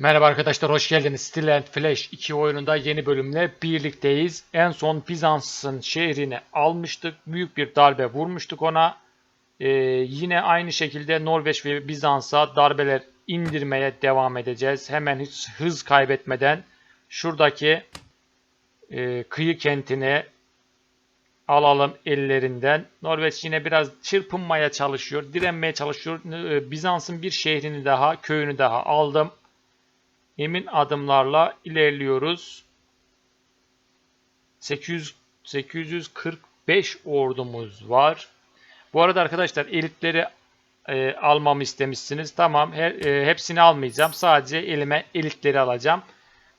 Merhaba arkadaşlar hoş geldiniz. Steel and Flash 2 oyununda yeni bölümle birlikteyiz. En son Bizans'ın şehrini almıştık. Büyük bir darbe vurmuştuk ona. Ee, yine aynı şekilde Norveç ve Bizans'a darbeler indirmeye devam edeceğiz. Hemen hiç hız kaybetmeden şuradaki e, kıyı kentini alalım ellerinden. Norveç yine biraz çırpınmaya çalışıyor, direnmeye çalışıyor. Ee, Bizans'ın bir şehrini daha, köyünü daha aldım. Emin adımlarla ilerliyoruz. 800 845 ordumuz var. Bu arada arkadaşlar elitleri e, almamı istemişsiniz. Tamam, her, e, hepsini almayacağım. Sadece elime elitleri alacağım.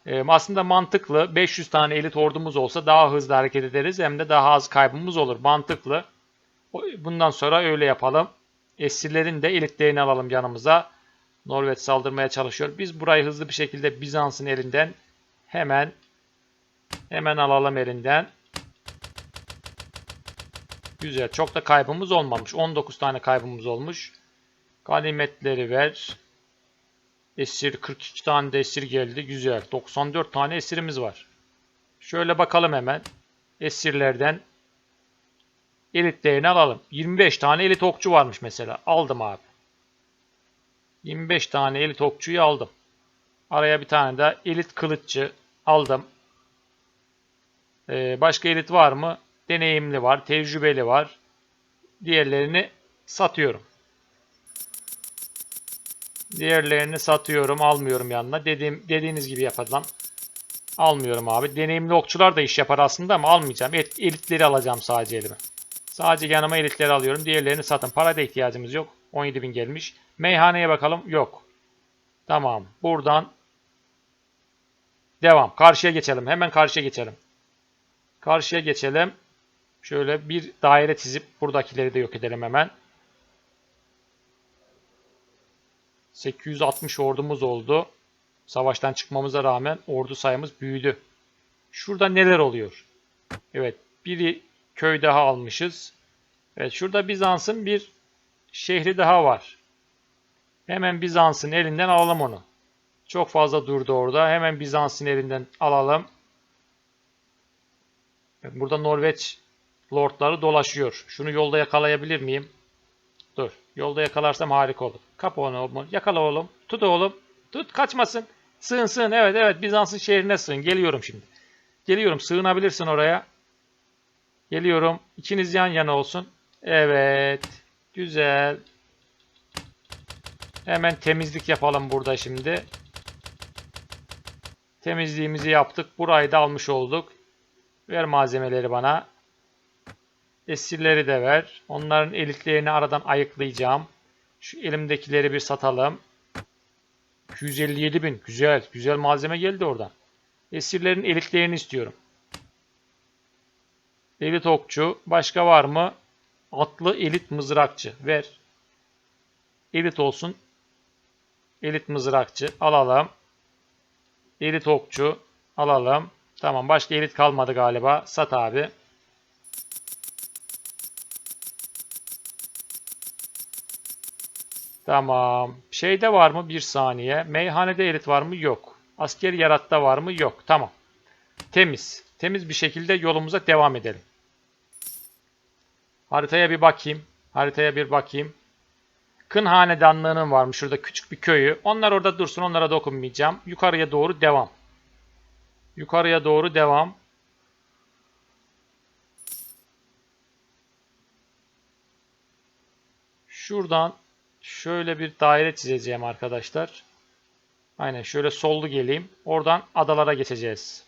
E, aslında mantıklı. 500 tane elit ordumuz olsa daha hızlı hareket ederiz. Hem de daha az kaybımız olur. Mantıklı. Bundan sonra öyle yapalım. Esirlerin de elitlerini alalım yanımıza. Norveç saldırmaya çalışıyor. Biz burayı hızlı bir şekilde Bizans'ın elinden hemen hemen alalım elinden. Güzel. Çok da kaybımız olmamış. 19 tane kaybımız olmuş. Ganimetleri ver. Esir 42 tane de esir geldi. Güzel. 94 tane esirimiz var. Şöyle bakalım hemen. Esirlerden elitlerini alalım. 25 tane elit okçu varmış mesela. Aldım abi. 25 tane elit okçuyu aldım. Araya bir tane de elit kılıççı aldım. Ee, başka elit var mı? Deneyimli var, tecrübeli var. Diğerlerini satıyorum. Diğerlerini satıyorum, almıyorum yanına. Dediğim dediğiniz gibi yapalım. Almıyorum abi. Deneyimli okçular da iş yapar aslında ama almayacağım. Et, elitleri alacağım sadece elime. Sadece yanıma elitleri alıyorum. Diğerlerini satın. Para da ihtiyacımız yok. 17.000 gelmiş. Meyhaneye bakalım. Yok. Tamam. Buradan devam. Karşıya geçelim. Hemen karşıya geçelim. Karşıya geçelim. Şöyle bir daire çizip buradakileri de yok edelim hemen. 860 ordumuz oldu. Savaştan çıkmamıza rağmen ordu sayımız büyüdü. Şurada neler oluyor? Evet, biri köy daha almışız. Evet, şurada Bizans'ın bir şehri daha var. Hemen Bizans'ın elinden alalım onu. Çok fazla durdu orada. Hemen Bizans'ın elinden alalım. Burada Norveç lordları dolaşıyor. Şunu yolda yakalayabilir miyim? Dur. Yolda yakalarsam harika olur. Kap onu oğlum. Yakala oğlum. Tut oğlum. Tut kaçmasın. Sığın sığın. Evet evet Bizans'ın şehrine sığın. Geliyorum şimdi. Geliyorum. Sığınabilirsin oraya. Geliyorum. İkiniz yan yana olsun. Evet. Güzel. Hemen temizlik yapalım burada şimdi. Temizliğimizi yaptık. Burayı da almış olduk. Ver malzemeleri bana. Esirleri de ver. Onların elitlerini aradan ayıklayacağım. Şu elimdekileri bir satalım. 257 bin. Güzel. Güzel malzeme geldi oradan. Esirlerin elitlerini istiyorum. Elit okçu. Başka var mı? Atlı elit mızrakçı. Ver. Elit olsun. Elit mızrakçı. Alalım. Elit okçu. Alalım. Tamam. Başka elit kalmadı galiba. Sat abi. Tamam. Şeyde var mı? Bir saniye. Meyhanede elit var mı? Yok. Asker yaratta var mı? Yok. Tamam. Temiz. Temiz bir şekilde yolumuza devam edelim. Haritaya bir bakayım. Haritaya bir bakayım. Kın hanedanlığının varmış şurada küçük bir köyü. Onlar orada dursun. Onlara dokunmayacağım. Yukarıya doğru devam. Yukarıya doğru devam. Şuradan şöyle bir daire çizeceğim arkadaşlar. Aynen şöyle sollu geleyim. Oradan adalara geçeceğiz.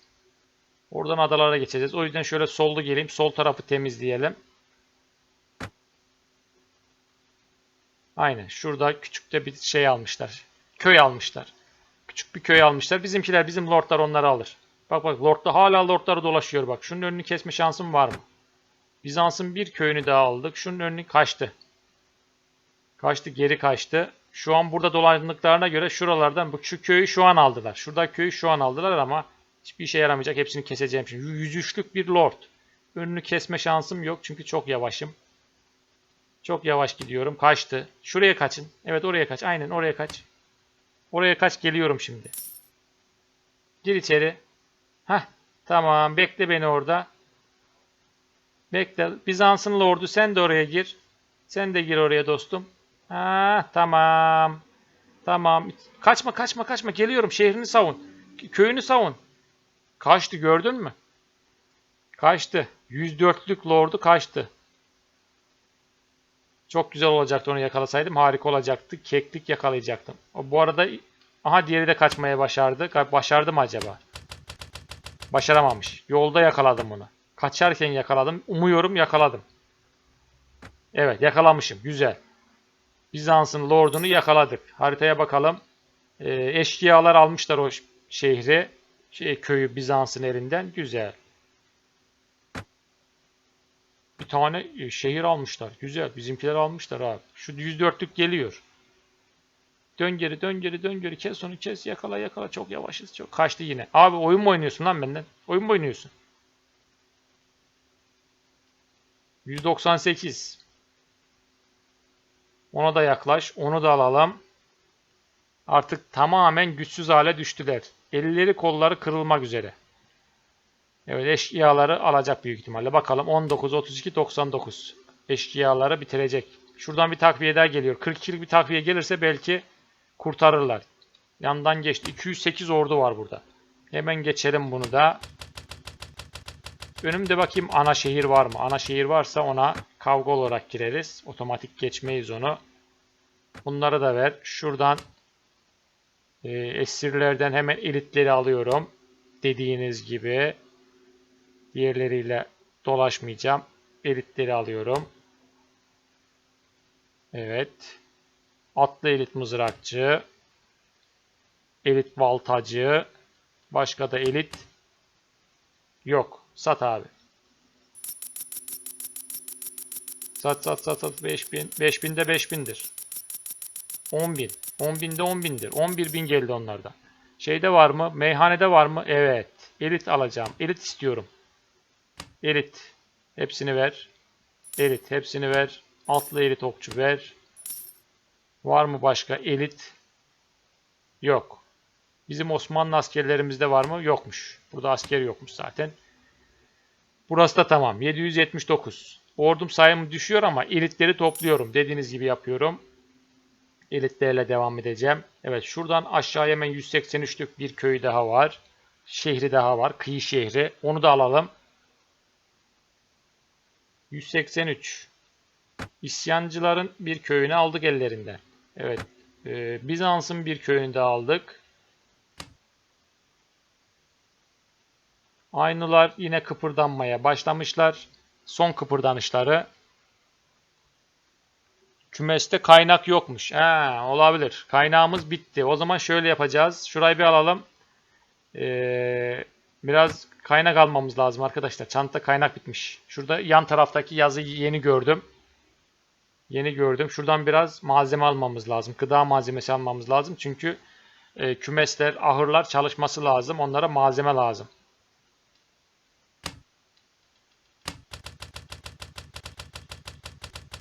Oradan adalara geçeceğiz. O yüzden şöyle sollu geleyim. Sol tarafı temizleyelim. Aynen. Şurada küçük de bir şey almışlar. Köy almışlar. Küçük bir köy almışlar. Bizimkiler, bizim lordlar onları alır. Bak bak lordda hala lordları dolaşıyor bak. Şunun önünü kesme şansım var mı? Bizans'ın bir köyünü daha aldık. Şunun önünü kaçtı. Kaçtı geri kaçtı. Şu an burada dolandıklarına göre şuralardan bu şu köyü şu an aldılar. Şurada köyü şu an aldılar ama hiçbir işe yaramayacak. Hepsini keseceğim şimdi. 103'lük bir lord. Önünü kesme şansım yok çünkü çok yavaşım. Çok yavaş gidiyorum. Kaçtı. Şuraya kaçın. Evet oraya kaç. Aynen oraya kaç. Oraya kaç geliyorum şimdi. Gir içeri. Heh tamam bekle beni orada. Bekle. Bizans'ın lordu sen de oraya gir. Sen de gir oraya dostum. Ha tamam. Tamam. Kaçma kaçma kaçma. Geliyorum. Şehrini savun. Köyünü savun. Kaçtı gördün mü? Kaçtı. 104'lük lordu kaçtı. Çok güzel olacaktı onu yakalasaydım. Harika olacaktı. Keklik yakalayacaktım. Bu arada aha diğeri de kaçmaya başardı. Başardı mı acaba? Başaramamış. Yolda yakaladım onu. Kaçarken yakaladım. Umuyorum yakaladım. Evet yakalamışım. Güzel. Bizans'ın lordunu yakaladık. Haritaya bakalım. Ee, eşkıyalar almışlar o şehri. Şey, köyü Bizans'ın elinden. Güzel. Bir tane e, şehir almışlar. Güzel. Bizimkiler almışlar abi. Şu 104'lük geliyor. Dön geri, dön geri, dön geri. Kes onu, kes. Yakala, yakala. Çok yavaşız. Çok kaçtı yine. Abi oyun mu oynuyorsun lan benden? Oyun mu oynuyorsun? 198. Ona da yaklaş. Onu da alalım. Artık tamamen güçsüz hale düştüler. Elleri kolları kırılmak üzere. Evet eşkıyaları alacak büyük ihtimalle. Bakalım 19, 32, 99. Eşkıyaları bitirecek. Şuradan bir takviye daha geliyor. 42'lik bir takviye gelirse belki kurtarırlar. Yandan geçti. 208 ordu var burada. Hemen geçelim bunu da. Önümde bakayım ana şehir var mı? Ana şehir varsa ona kavga olarak gireriz. Otomatik geçmeyiz onu. Bunları da ver. Şuradan e, esirlerden hemen elitleri alıyorum. Dediğiniz gibi. Diğerleriyle dolaşmayacağım. Elitleri alıyorum. Evet. Atlı elit mızrakçı. Elit baltacı. Başka da elit yok. Sat abi. Sat sat sat sat 5000. 5000 de 5000'dir. 10.000. 10.000 de 10.000'dir. 11.000 geldi onlardan. Şeyde var mı? Meyhanede var mı? Evet. Elit alacağım. Elit istiyorum. Elit. Hepsini ver. Elit. Hepsini ver. Altlı elit okçu ver. Var mı başka elit? Yok. Bizim Osmanlı askerlerimizde var mı? Yokmuş. Burada asker yokmuş zaten. Burası da tamam. 779. Ordum sayımı düşüyor ama elitleri topluyorum. Dediğiniz gibi yapıyorum. Elitlerle devam edeceğim. Evet şuradan aşağıya hemen 183'lük bir köy daha var. Şehri daha var. Kıyı şehri. Onu da alalım. 183. İsyancıların bir köyünü aldık ellerinden. Evet. e, Bizans'ın bir köyünü aldık. Aynılar yine kıpırdanmaya başlamışlar. Son kıpırdanışları. Kümeste kaynak yokmuş. Ha, olabilir. Kaynağımız bitti. O zaman şöyle yapacağız. Şurayı bir alalım. Ee, biraz kaynak almamız lazım arkadaşlar. Çanta kaynak bitmiş. Şurada yan taraftaki yazıyı yeni gördüm. Yeni gördüm. Şuradan biraz malzeme almamız lazım. Gıda malzemesi almamız lazım. Çünkü e, kümesler, ahırlar çalışması lazım. Onlara malzeme lazım.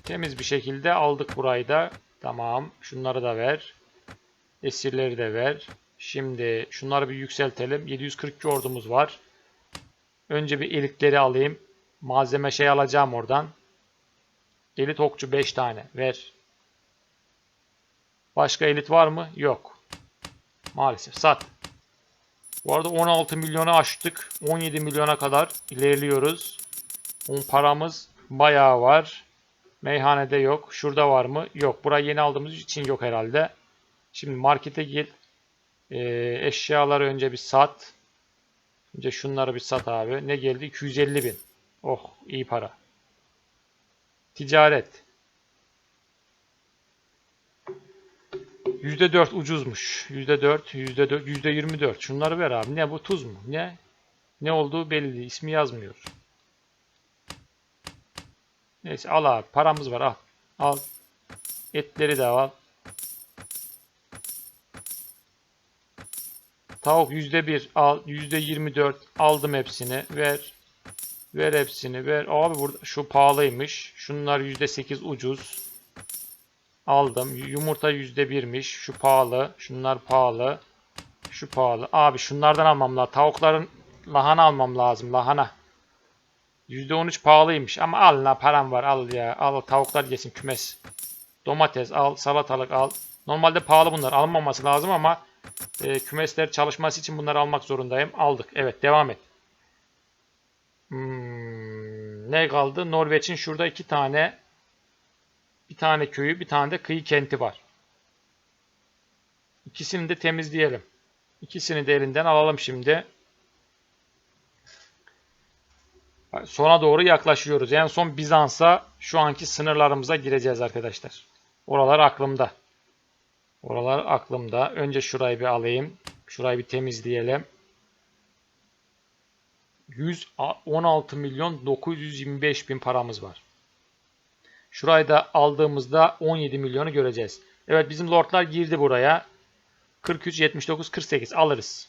Temiz bir şekilde aldık burayı da. Tamam. Şunları da ver. Esirleri de ver. Şimdi şunları bir yükseltelim. 742 ordumuz var. Önce bir elitleri alayım. Malzeme şey alacağım oradan. Elit okçu 5 tane. Ver. Başka elit var mı? Yok. Maalesef. Sat. Bu arada 16 milyonu aştık. 17 milyona kadar ilerliyoruz. Un paramız bayağı var. Meyhanede yok. Şurada var mı? Yok. Burayı yeni aldığımız için yok herhalde. Şimdi markete gir. Ee, eşyaları önce bir sat. Önce şunları bir sat abi. Ne geldi? 250 bin. Oh iyi para. Ticaret. %4 ucuzmuş. %4, %4, %24. Şunları ver abi. Ne bu tuz mu? Ne? Ne olduğu belli değil. İsmi yazmıyor. Neyse al abi. Paramız var al. Al. Etleri de al. Tavuk %1 al. %24 aldım hepsini. Ver. Ver hepsini ver. Abi burada şu pahalıymış. Şunlar %8 ucuz. Aldım. Yumurta %1'miş. Şu pahalı. Şunlar pahalı. Şu pahalı. Abi şunlardan almam lazım. Tavukların lahana almam lazım. Lahana. %13 pahalıymış. Ama al la param var. Al ya. Al tavuklar yesin kümes. Domates al. Salatalık al. Normalde pahalı bunlar. Alınmaması lazım ama e, kümesler çalışması için bunları almak zorundayım. Aldık. Evet devam et. Hmm, ne kaldı? Norveç'in şurada iki tane bir tane köyü, bir tane de kıyı kenti var. İkisini de temizleyelim. İkisini de elinden alalım şimdi. Sona doğru yaklaşıyoruz. En son Bizans'a şu anki sınırlarımıza gireceğiz arkadaşlar. Oralar aklımda. Oralar aklımda. Önce şurayı bir alayım. Şurayı bir temizleyelim. 116 milyon 925 bin paramız var. Şurayı da aldığımızda 17 milyonu göreceğiz. Evet bizim lordlar girdi buraya. 43, 79, 48 alırız.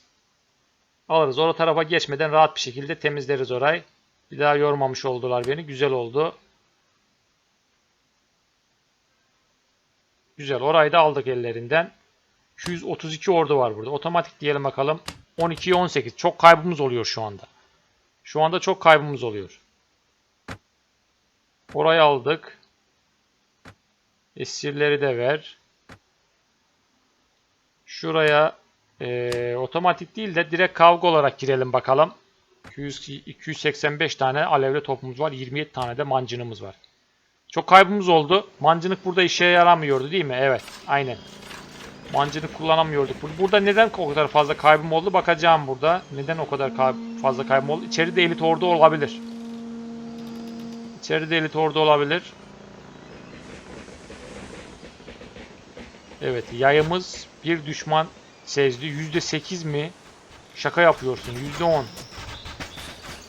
Alırız. O tarafa geçmeden rahat bir şekilde temizleriz orayı. Bir daha yormamış oldular beni. Güzel oldu. Güzel. Orayı da aldık ellerinden. 232 ordu var burada. Otomatik diyelim bakalım. 12'ye 18. Çok kaybımız oluyor şu anda. Şu anda çok kaybımız oluyor. Orayı aldık. Esirleri de ver. Şuraya e, otomatik değil de direkt kavga olarak girelim bakalım. 200, 285 tane alevli topumuz var. 27 tane de mancınımız var. Çok kaybımız oldu. Mancınık burada işe yaramıyordu değil mi? Evet. Aynen. Mancınık kullanamıyorduk. Burada neden o kadar fazla kaybım oldu? Bakacağım burada. Neden o kadar kay fazla kaybım oldu? İçeride elit ordu olabilir. İçeride elit ordu olabilir. Evet. Yayımız bir düşman sezdi. %8 mi? Şaka yapıyorsun. %10.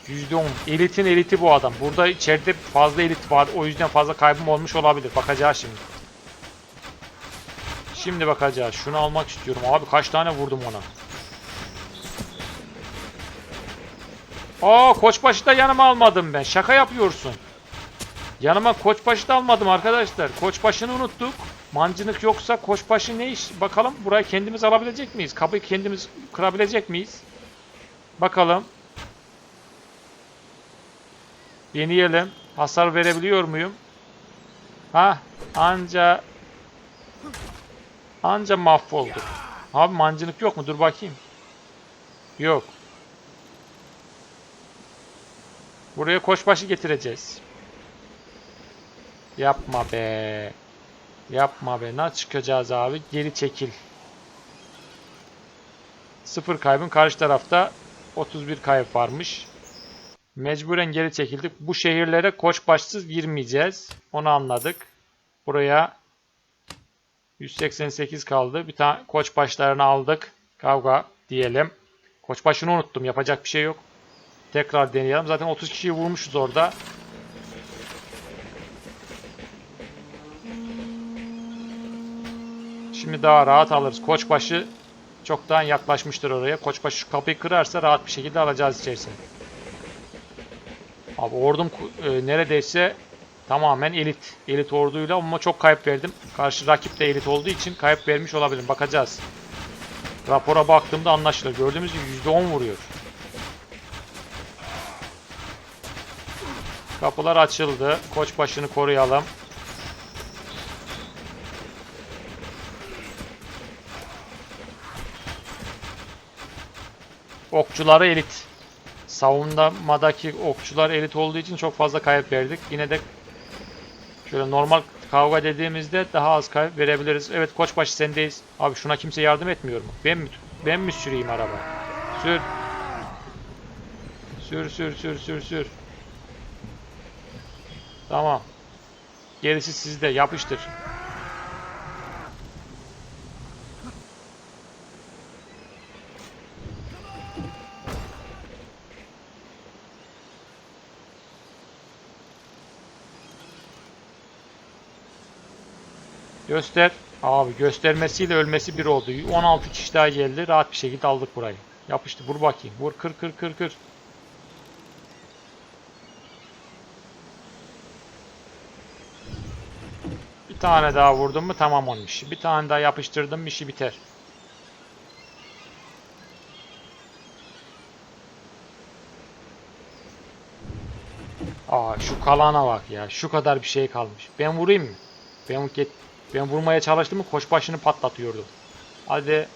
%10. Elitin eliti bu adam. Burada içeride fazla elit var. O yüzden fazla kaybım olmuş olabilir. Bakacağız şimdi. Şimdi bakacağız. Şunu almak istiyorum. Abi kaç tane vurdum ona. Aa koçbaşı da yanıma almadım ben. Şaka yapıyorsun. Yanıma koçbaşı da almadım arkadaşlar. Koçbaşını unuttuk. Mancınık yoksa koçbaşı ne iş? Bakalım burayı kendimiz alabilecek miyiz? Kapıyı kendimiz kırabilecek miyiz? Bakalım. Deneyelim. Hasar verebiliyor muyum? Ha, anca anca mahvolduk. Abi mancınık yok mu? Dur bakayım. Yok. Buraya koçbaşı getireceğiz. Yapma be. Yapma be. Nasıl çıkacağız abi? Geri çekil. Sıfır kaybın karşı tarafta 31 kayıp varmış. Mecburen geri çekildik. Bu şehirlere koçbaşsız girmeyeceğiz. Onu anladık. Buraya 188 kaldı. Bir tane koçbaşlarını aldık. Kavga diyelim. Koçbaşını unuttum. Yapacak bir şey yok. Tekrar deneyelim. Zaten 30 kişiyi vurmuşuz orada. Şimdi daha rahat alırız. Koçbaşı çoktan yaklaşmıştır oraya. Koçbaşı şu kapıyı kırarsa rahat bir şekilde alacağız içerisine. Abi ordum e, neredeyse tamamen elit. Elit orduyla ama çok kayıp verdim. Karşı rakip de elit olduğu için kayıp vermiş olabilirim. Bakacağız. Rapora baktığımda anlaşılır. Gördüğümüz gibi %10 vuruyor. Kapılar açıldı. Koç başını koruyalım. Okçuları elit. Savunmadaki okçular elit olduğu için çok fazla kayıp verdik. Yine de şöyle normal kavga dediğimizde daha az kayıp verebiliriz. Evet koçbaşı sendeyiz. Abi şuna kimse yardım etmiyor mu? Ben mi, ben mi süreyim araba? Sür. Sür sür sür sür sür. Tamam. Gerisi sizde. Yapıştır. Göster. Abi göstermesiyle ölmesi bir oldu. 16 kişi daha geldi. Rahat bir şekilde aldık burayı. Yapıştı. Vur bakayım. Vur kır kır kır kır. Bir tane daha vurdum mu tamam onun işi. Bir tane daha yapıştırdım işi biter. Aa şu kalana bak ya. Şu kadar bir şey kalmış. Ben vurayım mı? Ben, get- ben vurmaya çalıştım mı koş başını patlatıyordu. Hadi.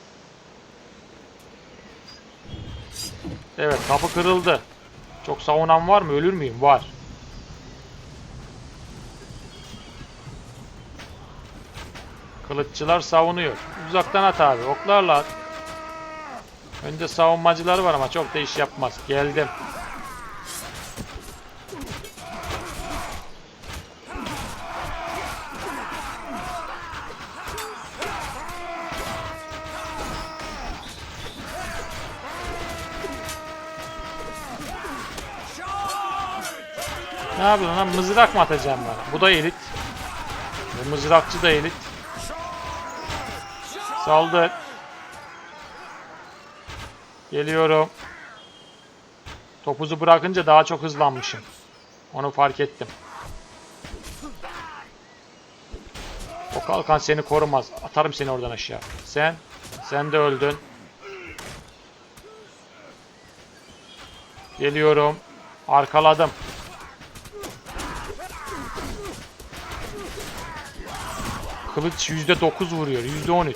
Evet kapı kırıldı. Çok savunan var mı? Ölür müyüm? Var. Kılıççılar savunuyor. Uzaktan at abi. Oklarla at. Önce savunmacılar var ama çok da iş yapmaz. Geldim. Ne yapıyorsun lan? Mızrak mı atacağım bana? Bu da elit. Bu mızrakçı da elit. Saldır. Geliyorum. Topuzu bırakınca daha çok hızlanmışım. Onu fark ettim. O kalkan seni korumaz. Atarım seni oradan aşağı. Sen, sen de öldün. Geliyorum. Arkaladım. Kılıç %9 vuruyor. %13.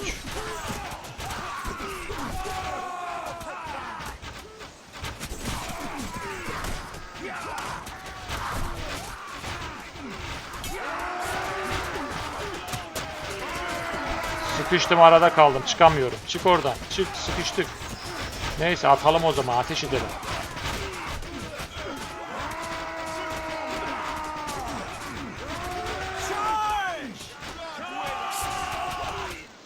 Sıkıştım arada kaldım. Çıkamıyorum. Çık oradan. Çık sıkıştık. Neyse atalım o zaman. Ateş edelim.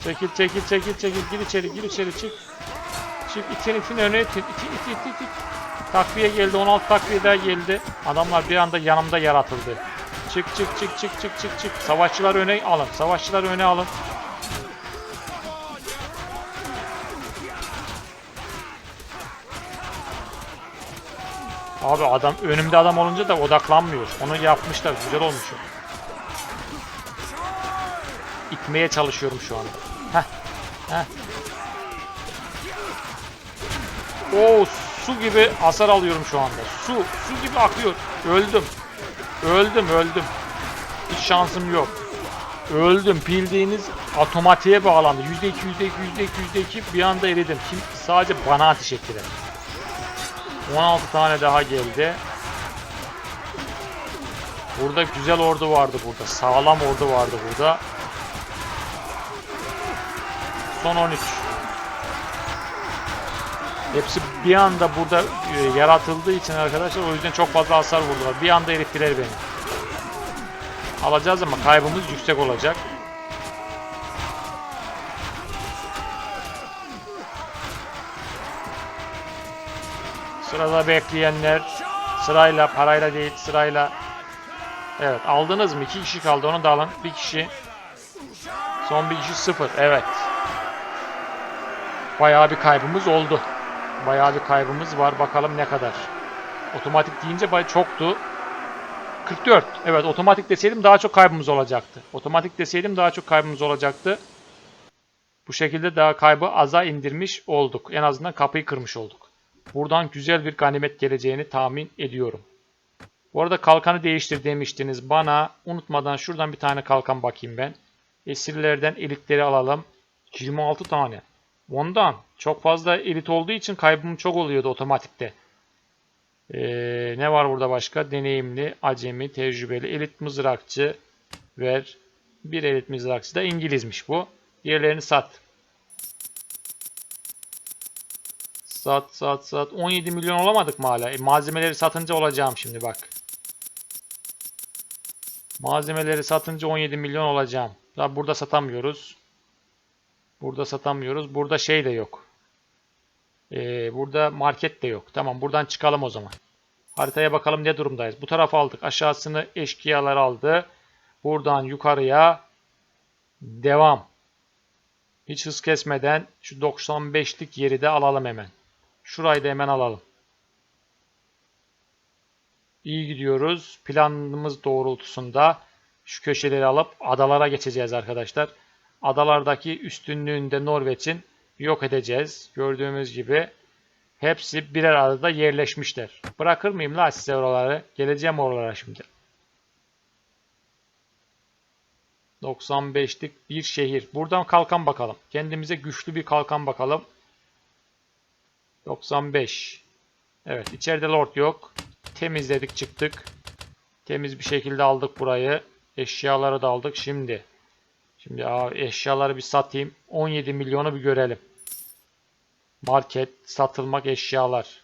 Çekil çekil çekil çekil. Gir içeri gir içeri çık. Çık itin itin öne itin. İtin itin itin itin. Takviye geldi. 16 takviye daha geldi. Adamlar bir anda yanımda yaratıldı. Çık çık çık çık çık çık çık. Savaşçılar öne alın. Savaşçılar öne alın. Abi adam önümde adam olunca da odaklanmıyor. Onu yapmışlar. Güzel olmuş. İtmeye çalışıyorum şu anda. Heh. Oo su gibi hasar alıyorum şu anda. Su, su gibi akıyor. Öldüm. Öldüm, öldüm. Hiç şansım yok. Öldüm. Bildiğiniz otomatiğe bağlandı. %2, %2, %2, %2 bir anda eridim. Kim sadece bana ateş ettiler. 16 tane daha geldi. Burada güzel ordu vardı burada. Sağlam ordu vardı burada. Son 13. Hepsi bir anda burada e, yaratıldığı için arkadaşlar o yüzden çok fazla hasar vurdular. Bir anda erittiler beni. Alacağız ama kaybımız yüksek olacak. Sırada bekleyenler sırayla parayla değil sırayla. Evet aldınız mı? İki kişi kaldı onu da alın. Bir kişi. Son bir kişi sıfır. Evet. Bayağı bir kaybımız oldu. Bayağı bir kaybımız var. Bakalım ne kadar. Otomatik deyince bay çoktu. 44. Evet otomatik deseydim daha çok kaybımız olacaktı. Otomatik deseydim daha çok kaybımız olacaktı. Bu şekilde daha kaybı aza indirmiş olduk. En azından kapıyı kırmış olduk. Buradan güzel bir ganimet geleceğini tahmin ediyorum. Bu arada kalkanı değiştir demiştiniz bana. Unutmadan şuradan bir tane kalkan bakayım ben. Esirlerden elitleri alalım. 26 tane. Ondan çok fazla elit olduğu için kaybım çok oluyordu otomatikte. Ee, ne var burada başka? Deneyimli, acemi, tecrübeli, elit mızrakçı ver. Bir elit mızrakçı da İngilizmiş bu. Diğerlerini sat. Sat sat sat. 17 milyon olamadık mı hala? E, malzemeleri satınca olacağım şimdi bak. Malzemeleri satınca 17 milyon olacağım. Daha burada satamıyoruz. Burada satamıyoruz. Burada şey de yok. Ee, burada market de yok. Tamam buradan çıkalım o zaman. Haritaya bakalım ne durumdayız. Bu tarafa aldık. Aşağısını eşkıyalar aldı. Buradan yukarıya devam. Hiç hız kesmeden şu 95'lik yeri de alalım hemen. Şurayı da hemen alalım. İyi gidiyoruz. Planımız doğrultusunda Şu köşeleri alıp adalara geçeceğiz arkadaşlar. Adalardaki üstünlüğünü de Norveç'in yok edeceğiz. Gördüğümüz gibi hepsi birer adada yerleşmişler. Bırakır mıyım la size oraları? Geleceğim oralara şimdi. 95'lik bir şehir. Buradan kalkan bakalım. Kendimize güçlü bir kalkan bakalım. 95. Evet içeride lord yok. Temizledik çıktık. Temiz bir şekilde aldık burayı. Eşyaları da aldık. Şimdi. Şimdi abi eşyaları bir satayım. 17 milyonu bir görelim. Market, satılmak eşyalar.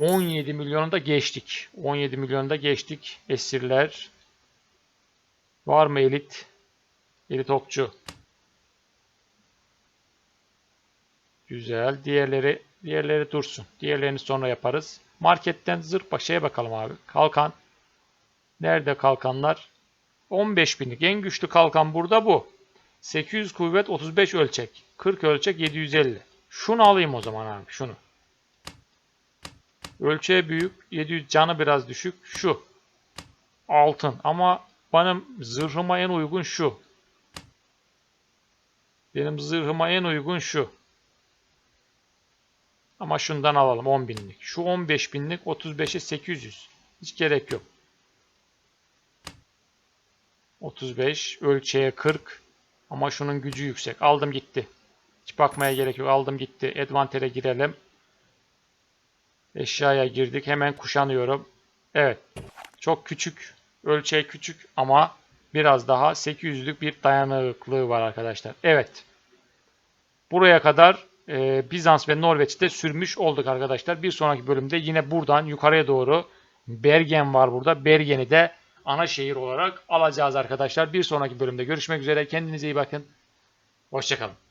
17 milyonu da geçtik. 17 milyonu da geçtik. Esirler. Var mı elit? Elit okçu. Güzel. Diğerleri diğerleri dursun. Diğerlerini sonra yaparız. Marketten zırh şeye bakalım abi. Kalkan. Nerede kalkanlar? 15 binlik. En güçlü kalkan burada bu. 800 kuvvet 35 ölçek. 40 ölçek 750. Şunu alayım o zaman abi. Şunu. Ölçeği büyük. 700 canı biraz düşük. Şu. Altın. Ama benim zırhıma en uygun şu. Benim zırhıma en uygun şu. Ama şundan alalım 10 binlik. Şu 15 binlik 35'e 800. Hiç gerek yok. 35 ölçeğe 40 ama şunun gücü yüksek. Aldım gitti. Hiç bakmaya gerek yok. Aldım gitti. Advantage'e girelim. Eşyaya girdik. Hemen kuşanıyorum. Evet. Çok küçük. Ölçeği küçük ama biraz daha 800'lük bir dayanıklılığı var arkadaşlar. Evet. Buraya kadar e, Bizans ve Norveç'te sürmüş olduk arkadaşlar. Bir sonraki bölümde yine buradan yukarıya doğru Bergen var burada. Bergen'i de ana şehir olarak alacağız arkadaşlar. Bir sonraki bölümde görüşmek üzere. Kendinize iyi bakın. Hoşçakalın.